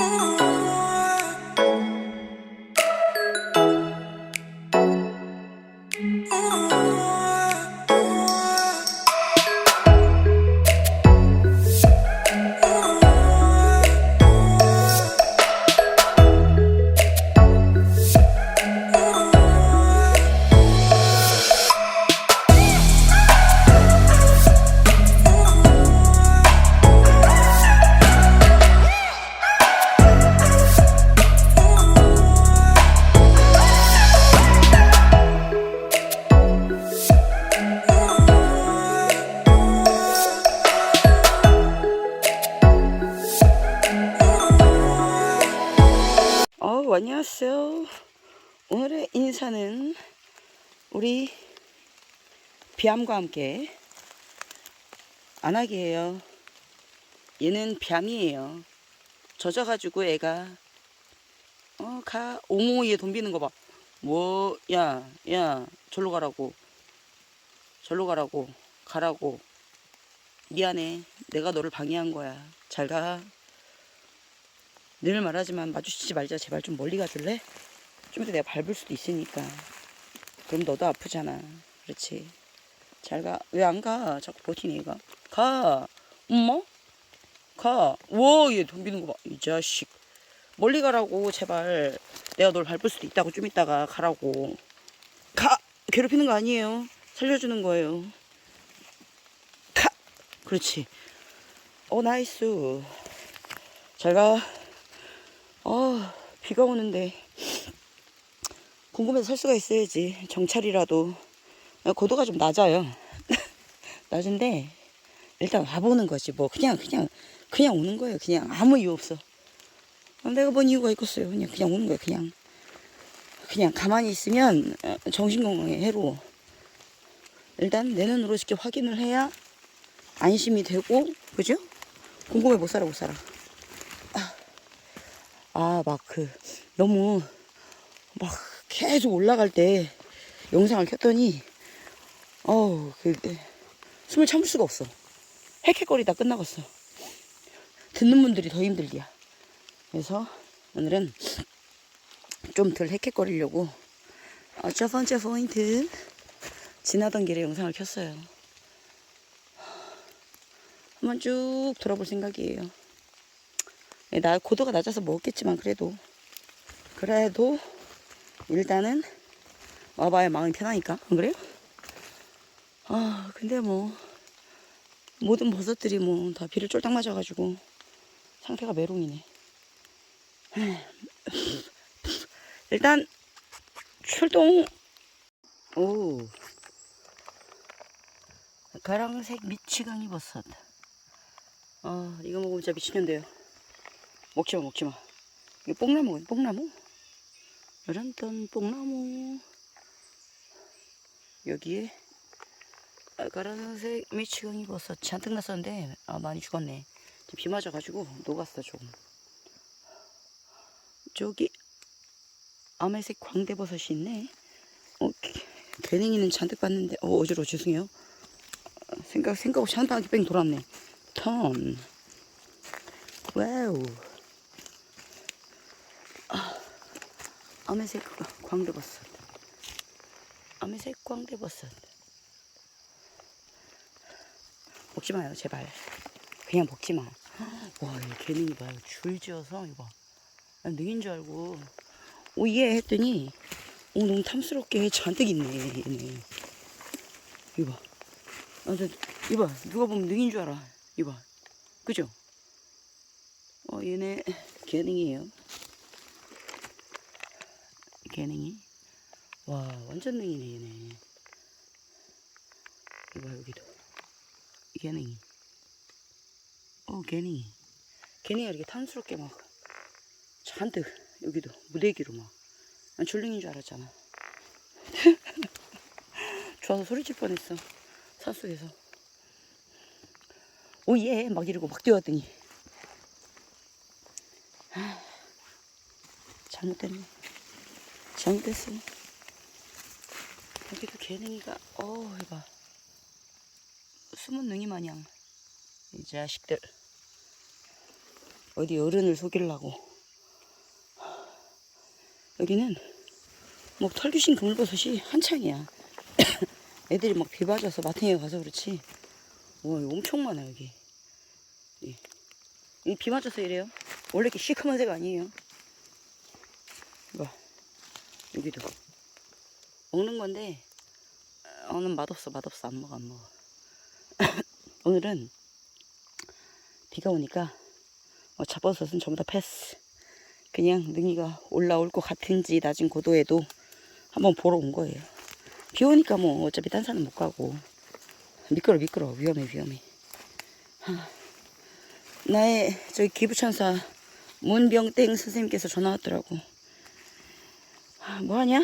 어, 오늘의 인사는 우리 비암과 함께 안하기예요. 얘는 뱀이에요. 젖어가지고 애가 어, 가얘 덤비는 거 봐. 뭐, 야, 야, 절로 가라고. 절로 가라고. 가라고. 미안해. 내가 너를 방해한 거야. 잘 가. 늘 말하지만 마주치지 말자 제발 좀 멀리 가줄래? 좀 이따 내가 밟을 수도 있으니까. 그럼 너도 아프잖아. 그렇지? 잘 가. 왜 안 가? 자꾸 버티네 얘가. 가! 엄마? 가 와 얘 덤비는 거 봐. 이 자식. 멀리 가라고 제발. 내가 널 밟을 수도 있다고 좀 이따가 가라고. 가! 괴롭히는 거 아니에요. 살려주는 거예요. 가! 그렇지. 어 나이스. 잘가. 아, 비가 오는데 궁금해서 살 수가 있어야지. 정찰이라도 고도가 좀 낮아요. 낮은데 일단 와보는 거지. 뭐 그냥 그냥 그냥 오는 거예요. 그냥 아무 이유 없어. 아, 내가 뭔 이유가 있겠어요. 그냥 그냥 오는 거예요. 그냥 그냥 가만히 있으면 어, 정신 건강에 해로워. 일단 내 눈으로 직접 확인을 해야 안심이 되고 그죠? 궁금해 못 살아 못 살아. 아, 막 그, 너무, 막 계속 올라갈 때 영상을 켰더니, 어우, 그, 숨을 참을 수가 없어. 헥헥거리다 끝나갔어. 듣는 분들이 더 힘들디야. 그래서 오늘은 좀 덜 헥헥거리려고, 어, 첫 번째 포인트, 지나던 길에 영상을 켰어요. 한번 쭉 돌아볼 생각이에요. 예, 나 고도가 낮아서 먹겠지만 그래도 그래도 일단은 와봐야 마음이 편하니까. 안 그래요? 아 근데 뭐 모든 버섯들이 뭐 다 비를 쫄딱 맞아가지고 상태가 메롱이네. 일단 출동. 오. 가랑색 미치광이 버섯. 아 이거 먹으면 진짜 미치겠는데요. 먹지마 먹지마. 이거 뽕나무거든 뽕나무 이런떤 뽕나무. 여기에 빨간색 미치광이 버섯 잔뜩 났었는데 아 많이 죽었네. 비 맞아가지고 녹았어 조금. 저기 아메색 광대버섯이 있네. 어, 개냉이는 잔뜩 봤는데 어 어지러워 죄송해요. 어, 생각 생각 없이 한 바퀴 뺑 돌았네. 턴. 와우 아메색 광대버섯. 아메색 광대버섯. 먹지 마요 제발. 그냥 먹지 마 와 이 개능이 봐요. 줄 지어서 이거. 난 능인 줄 알고. 오 예 했더니 오 너무 탐스럽게 잔뜩 있네 얘네. 이거 봐. 아, 저, 이봐. 누가 보면 능인 줄 알아. 이봐. 그죠? 어 얘네 개능이에요 개능이? 와 완전 능이네 얘네. 이봐 여기도. 개능이. 어 개능이. 개능이가 이렇게 탐스럽게 막 잔뜩 여기도 무대기로 막 난 줄링인 줄 알았잖아. 좋아서 소리칠 뻔했어 산속에서. 오예 막 이러고 막 뛰어왔더니. 아, 잘못됐네 잘못됐어 여기도 개능이가 어 해봐 숨은 능이 마냥 이 자식들 어디 어른을 속이려고. 여기는 뭐 털귀신 그물버섯이 한창이야. 애들이 막 비 맞아서 마탱이에 가서 그렇지. 와, 엄청 많아, 여기. 이, 이비 맞아서 이래요. 원래 이렇게 시커먼 새가 아니에요. 봐. 여기도. 먹는 건데, 어, 오늘 맛없어, 맛없어. 안 먹어, 안 먹어. 오늘은 비가 오니까 어, 잡버섯은 전부 다 패스. 그냥 능이가 올라올 것 같은지 낮은 고도에도 한번 보러 온 거예요. 비 오니까 뭐 어차피 딴 산은 못 가고 미끄러 미끄러 위험해 위험해. 하, 나의 저기 기부천사 문병땡 선생님께서 전화 왔더라고. 아, 뭐 하냐?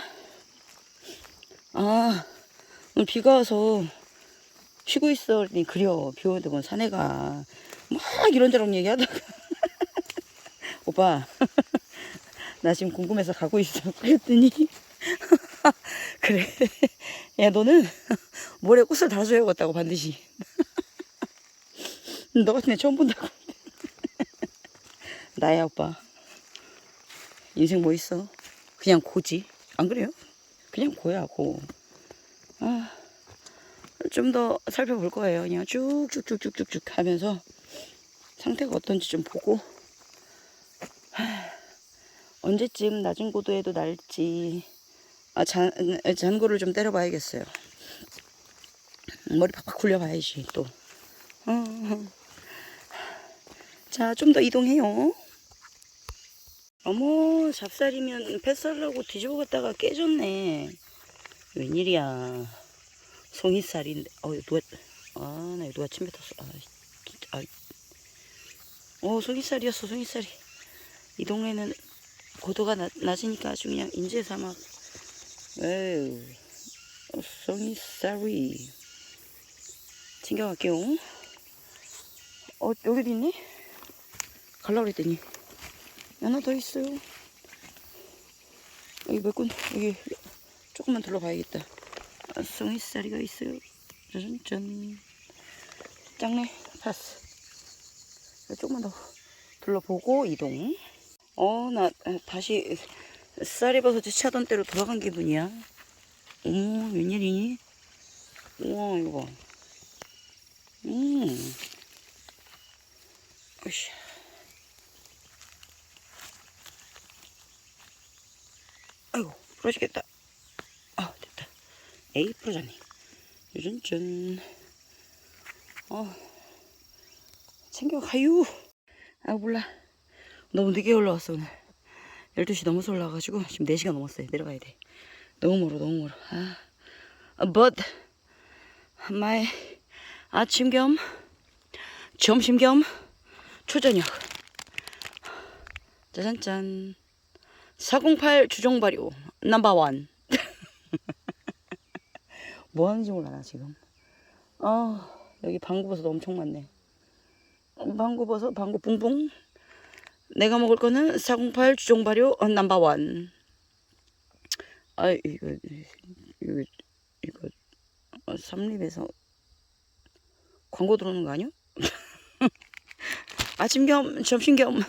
아 오늘 비가 와서 쉬고 있어. 그랬더니 그려 비 오는데 뭔 산에 가. 막 이런저런 얘기하다가 오빠 나 지금 궁금해서 가고 있어. 그랬더니 그래. 야 너는 모래 꽃을 달아줘야겠다고 반드시. 너 같은 애 처음 본다고. 나야 오빠. 인생 뭐 있어? 그냥 고지. 안 그래요? 그냥 고야 고. 아, 좀 더 살펴볼 거예요. 그냥 쭉쭉쭉쭉쭉쭉 하면서 상태가 어떤지 좀 보고 하, 언제쯤 낮은 고도에도 날지 아, 잔, 잔고를 좀 때려봐야겠어요. 머리 팍팍 굴려봐야지 또. 어. 자, 좀 더 이동해요. 어머, 잡살이면 뱃살라고 뒤집어 갔다가 깨졌네. 웬일이야. 송이살인데, 어, 누가, 아, 나 누가 침 뱉었어. 아, 아. 어, 송이살이었어, 송이살이. 이 동네는 고도가 낮, 낮으니까 아주 그냥 인제사막. 에휴, 어, 송이살이. 챙겨갈게요. 어, 여기도 있네? 갈라 그랬더니. 하나 더 있어요. 여기 몇 군, 여기 조금만 둘러봐야겠다. 아, 송이살이가 있어요. 짜잔짠. 작네. 파스. 조금만 더 둘러보고 이동. 어, 나 아, 다시 쌀이 버섯 차던 때로 돌아간 기분이야. 어머, 웬일이니? 우와, 이거 봐. 음. 으쌰. 아이고, 부러지겠다. 아, 됐다. 에이, 부러졌네. 요전전. 어, 챙겨가요. 아, 몰라. 너무 늦게 올라왔어, 오늘. 12시 넘어서 올라와가지고, 지금 4시간 넘었어요. 내려가야 돼. 너무 멀어, 너무 멀어. 아, 아, but, my 아침 겸, 점심 겸, 초저녁. 짜잔짠. 408 주정발효 넘버원 뭐 하는지 몰라 나 지금? 아 여기 방구버섯 엄청 많네. 방구버섯 방구 뿡뿡 내가 먹을 거는 408 주정발효 넘버원 아 이거 이거 이거 어, 삼립에서 광고 들어오는 거 아니야? 아침 겸 점심 겸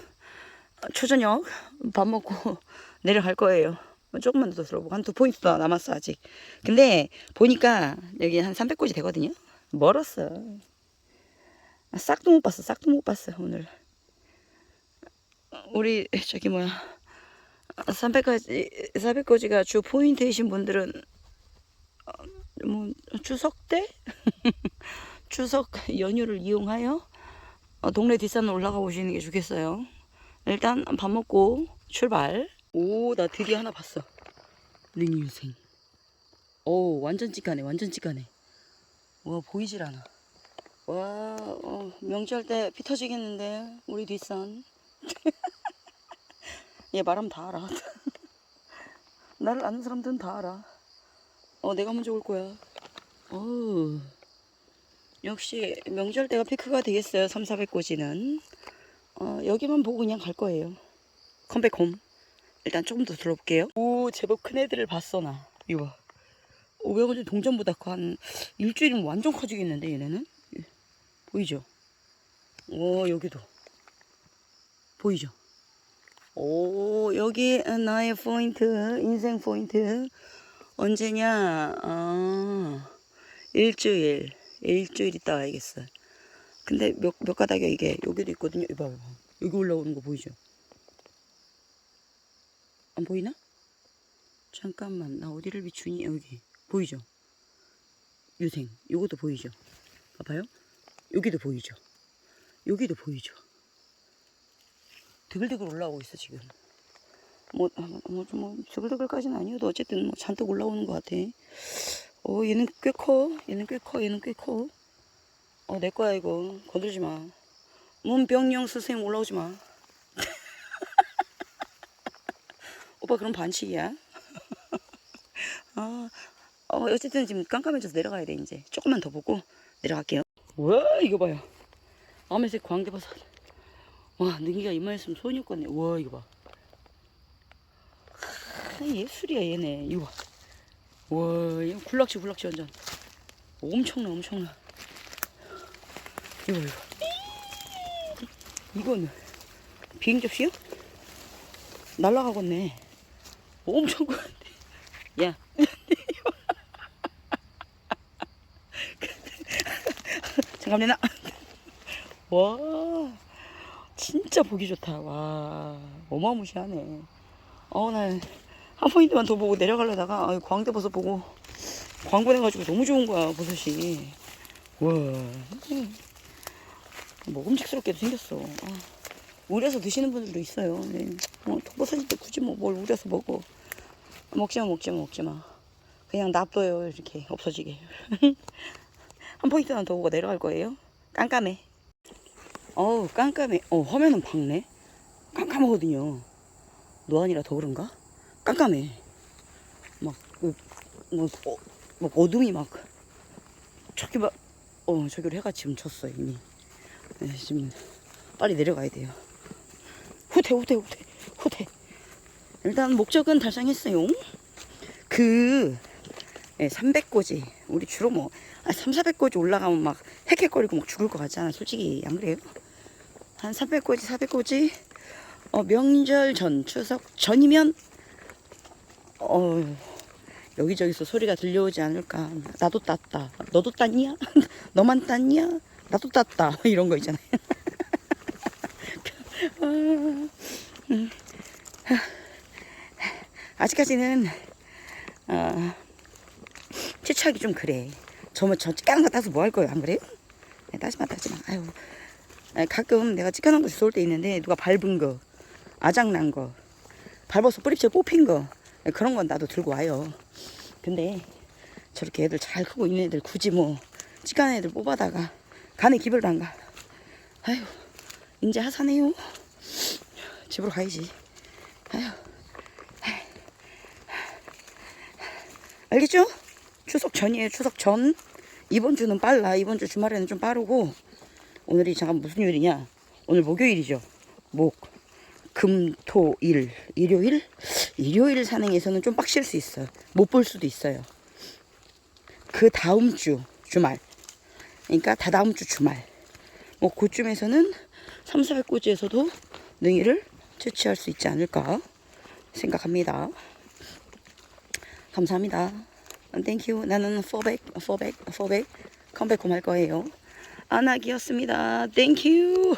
초저녁 밥 먹고 내려갈 거예요. 뭐 조금만 더 들어보고 한 두 포인트 더 남았어 아직. 근데 보니까 여기 한 300고지 되거든요. 멀었어. 아, 싹도 못 봤어. 싹도 못 봤어 오늘. 우리 저기 뭐야 300까지 400고지가 주 포인트이신 분들은 어, 뭐 추석 때 추석 연휴를 이용하여 어, 동네 뒷산 올라가 보시는 게 좋겠어요. 일단 밥 먹고 출발. 오, 나 드디어 하나 봤어. 링유생. 오, 완전 찍하네, 완전 찍하네. 와, 보이질 않아. 와, 어, 명절 때 피 터지겠는데, 우리 뒷산. 얘 말하면 다 알아. 나를 아는 사람들은 다 알아. 어, 내가 먼저 올 거야. 어 역시 명절 때가 피크가 되겠어요. 3, 400고지는. 어, 여기만 보고 그냥 갈 거예요. 컴백홈. 일단 조금 더 들어볼게요. 오, 제법 큰 애들을 봤어, 나. 이거 봐. 500원 동전보다 커. 한 일주일이면 완전 커지겠는데, 얘네는? 보이죠? 오, 여기도. 보이죠? 오, 여기 나의 포인트, 인생 포인트. 언제냐? 아, 일주일. 일주일 있다 와야겠어. 근데 몇, 몇 가닥이야, 이게. 여기도 있거든요. 이봐, 봐 여기 올라오는 거 보이죠? 안 보이나? 잠깐만, 나 어디를 비추니? 여기. 보이죠? 유생. 요것도 보이죠? 봐봐요. 여기도 보이죠? 여기도 보이죠? 드글드글 올라오고 있어 지금. 뭐, 뭐, 좀 뭐, 드글드글까지는 아니어도 어쨌든 뭐 잔뜩 올라오는 것 같아. 어, 얘는 꽤 커. 얘는 꽤 커. 얘는 꽤 커. 어, 내 거야, 이거. 건들지 마. 문병영 선생님 올라오지 마. 오빠, 그럼 반칙이야. 아, 어, 어쨌든 지금 깜깜해져서 내려가야 돼, 이제. 조금만 더 보고 내려갈게요. 와, 이거 봐요. 아메색 광대버섯. 와, 능기가 이만했으면 손이었겠네. 와, 이거 봐. 아, 예술이야, 얘네. 이거 봐. 와, 이거 굴락지, 굴락지 완전. 엄청나, 엄청나. 이거, 이거. 이거는 비행 접시요? 날라가겠네. 엄청 큰. 야. 잠깐만요. 와, 진짜 보기 좋다. 와, 어마무시하네. 어, 난한 포인트만 더 보고 내려가려다가 아유, 광대 버섯 보고 광분해가지고 너무 좋은 거야, 버섯이. 와, 음. 먹음직스럽게도 생겼어. 아, 우려서 드시는 분들도 있어요. 네. 어, 독버섯인데 굳이 뭐 뭘 우려서 먹어. 먹지 마, 먹지 마, 먹지 마. 그냥 놔둬요, 이렇게 없어지게. 한 포인트만 더 보고 내려갈 거예요. 깜깜해. 어우, 깜깜해. 어, 화면은 밝네. 깜깜하거든요. 노안이라 더 그런가? 깜깜해. 막, 그, 뭐, 어, 막 어둠이 막, 저기 막, 어, 저기로 해가 지금 졌어, 이미. 네, 지금, 빨리 내려가야 돼요. 후퇴, 후퇴, 후퇴, 후퇴. 일단 목적은 달성했어요. 그, 예, 300고지. 우리 주로 뭐, 아, 3, 400고지 올라가면 막 헥헥거리고 막 죽을 것 같잖아. 솔직히, 안 그래요? 한 300고지, 400고지, 어, 명절 전, 추석 전이면, 어, 여기저기서 소리가 들려오지 않을까. 나도 땄다. 너도 땄냐? 너만 땄냐? 나도 땄다. 이런 거 있잖아요. 아, 음. 아직까지는, 어, 채취하기 좀 그래. 저뭐 저 까는 거 따서 뭐 할 거예요? 안 그래요? 네, 따지마 따지마. 아유. 가끔 내가 찌까는 거 주워올 때 있는데 누가 밟은 거, 아작난 거, 밟아서 뿌리채 뽑힌 거 네, 그런 건 나도 들고 와요. 근데 저렇게 애들 잘 크고 있는 애들 굳이 뭐 찌까는 애들 뽑아다가 간에 기별도 안 가. 아유, 이제 하산해요. 집으로 가야지. 아유. 알겠죠? 추석 전이에요. 추석 전. 이번 주는 빨라. 이번 주 주말에는 좀 빠르고 오늘이 잠깐 무슨 요일이냐? 오늘 목요일이죠. 목, 금, 토, 일, 일요일? 일요일 산행에서는 좀 빡실 수 있어요. 못 볼 수도 있어요. 그 다음 주 주말. 그러니까 다다음 주 주말. 뭐 그쯤에서는 3, 400고지에서도 능이를 채취할 수 있지 않을까 생각합니다. 감사합니다. 땡큐. 나는 400, 400, 400 컴백홈 할 거예요. 안하기였습니다. 땡큐.